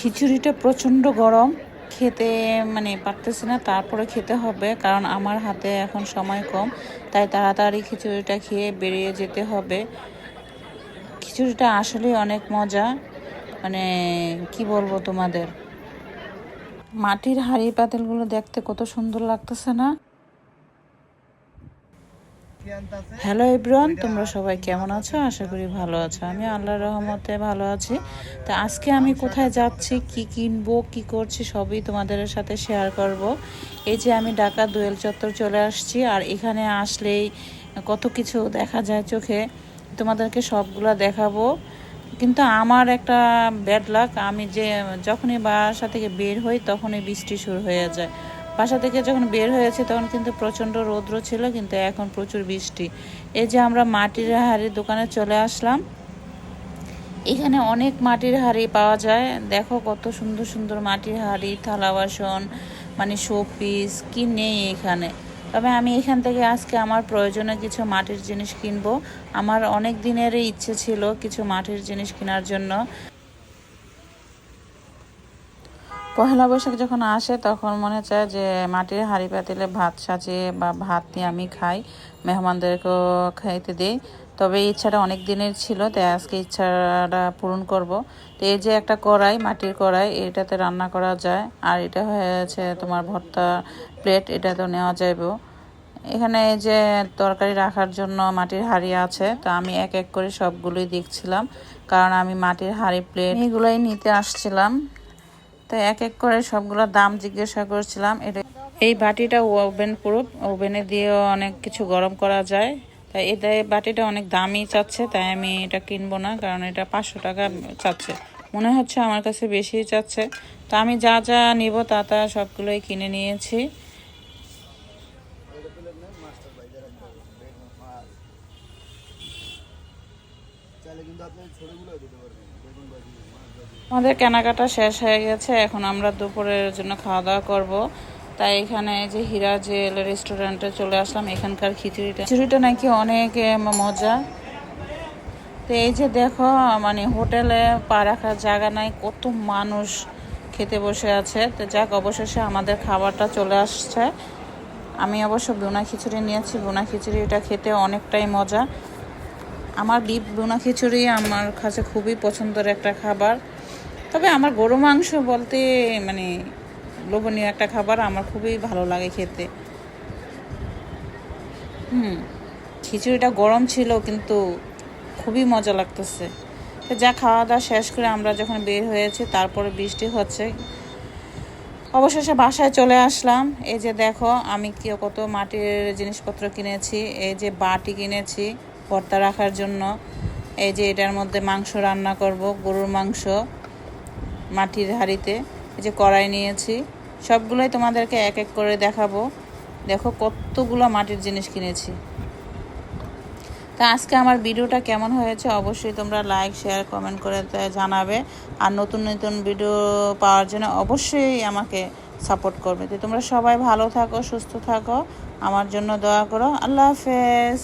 খিচুড়িটা প্রচণ্ড গরম। খেতে মানে পারতেছি না, তারপরে খেতে হবে, কারণ আমার হাতে এখন সময় কম, তাই তাড়াতাড়ি খিচুড়িটা খেয়ে বেরিয়ে যেতে হবে। খিচুড়িটা আসলে অনেক মজা মানে কি বলব তোমাদের? মাটির হাঁড়ি পাতিলগুলো দেখতে কত সুন্দর লাগতেছে না? হ্যালো এভরিওয়ান তোমরা সবাই কেমন আছো? আশা করি ভালো আছো। আমি আল্লাহর রহমতে ভালো আছি। তো আজকে আমি কোথায় যাচ্ছি, কি কিনবো, কি করছি, সবই তোমাদের সাথে শেয়ার করব। এই যে আমি ঢাকা দোয়েল চত্বর চলে আসছি, আর এখানে আসলেই কত কিছু দেখা যায় চোখে। তোমাদেরকে সবগুলা দেখাবো। কিন্তু আমার একটা ব্যাড লাক আমি যে যখনই বাসা থেকে বের হই, তখনই বৃষ্টি শুরু হয়ে যায়। বাসা থেকে যখন বের হয়েছে তখন কিন্তু প্রচণ্ড রৌদ্র ছিল, কিন্তু এখন প্রচুর বৃষ্টি। এই যে আমরা মাটির হাড়ির দোকানে চলে আসলাম। এখানে অনেক মাটির হাড়ি পাওয়া যায়। দেখো কত সুন্দর সুন্দর মাটির হাড়ি, থালা বাসন মানে শোপিস, কি নেই এখানে। তবে আমি এখান থেকে আজকে আমার প্রয়োজনে কিছু মাটির জিনিস কিনবো। আমার অনেক দিনেরই ইচ্ছে ছিল কিছু মাটির জিনিস কেনার জন্য। পহেলা বৈশাখ যখন আসে, তখন মনে চায় যে মাটির হাঁড়ি পাতিলে ভাত সাজিয়ে বা ভাত নিয়ে আমি খাই, মেহমানদেরকেও খাইতে দিই। তবে ইচ্ছাটা অনেক দিনের ছিল, তাই আজকে ইচ্ছাটা পূরণ করব। তো এই যে একটা কড়াই, মাটির কড়াই, এটাতে রান্না করা যায়। আর এটা হয়েছে তোমার ভর্তা প্লেট এটা তো নেওয়া যাইব। এখানে এই যে তরকারি রাখার জন্য মাটির হাঁড়ি আছে, তো আমি এক এক করে সবগুলোই দেখছিলাম। কারণ আমি মাটির হাঁড়ি প্লেট এগুলোই নিতে আসছিলাম। তো এক এক করে সবগুলো দাম জিজ্ঞাসা করছিলাম। এটা এই বাটিটা ওভেন প্রুফ। ওভেনে দিয়েও অনেক কিছু গরম করা যায়। তাই এটা বাটিটা অনেক দামই চাচ্ছে, তাই আমি এটা কিনবো না, কারণ এটা পাঁচশো টাকা চাচ্ছে। মনে হচ্ছে আমার কাছে বেশি চাচ্ছে। তা আমি যা যা নিব তা তা সবগুলোই কিনে নিয়েছি। আমাদের কেনাকাটা শেষ হয়ে গেছে, এখন আমরা দুপুরের জন্য খাওয়া দাওয়া করব। তাই এখানে যে হীরা জেল রেস্টুরেন্টে চলে আসলাম, এখানকার খিচুড়িটা। খিচুড়িটা নাকি অনেক মজা। তো এই যে দেখো মানে হোটেলে পা রাখার জায়গা নাই, কত মানুষ খেতে বসে আছে। তো যাক, অবশেষে আমাদের খাবারটা চলে আসছে। আমি অবশ্য বোনা খিচুড়ি নিয়েছি বোনা খিচুড়িটা খেতে অনেকটাই মজা। আমার বিপ বোনা খিচুড়ি আমার কাছে খুবই পছন্দের একটা খাবার। তবে আমার গরু মাংস বলতে মানে লোভনীয় একটা খাবার, আমার খুবই ভালো লাগে খেতে। হুম, খিচুড়িটা গরম ছিল, কিন্তু খুবই মজা লাগতেছে। যা খাওয়া দাওয়া শেষ করে আমরা যখন বের হয়েছি, তারপরে বৃষ্টি হচ্ছে। অবশেষে বাসায় চলে আসলাম। এই যে দেখো, আমি কি কত মাটির জিনিসপত্র কিনেছি, এই যে বাটি কিনেছি। ভর্তা রাখার জন্য। এই যে এটার মধ্যে মাংস রান্না করব, গরুর মাংস, মাটির হাঁড়িতে। এই যে কড়াই নিয়েছি। সবগুলোই তোমাদেরকে এক এক করে দেখাবো। দেখো কতগুলো মাটির জিনিস কিনেছি। তা আজকে আমার ভিডিওটা কেমন হয়েছে অবশ্যই তোমরা লাইক, শেয়ার, কমেন্ট করে জানাবে। আর নতুন নতুন ভিডিও পাওয়ার জন্য অবশ্যই আমাকে সাপোর্ট করবে। তো তোমরা সবাই ভালো থাকো, সুস্থ থাকো। আমার জন্য দোয়া করো। আল্লাহ হাফেজ।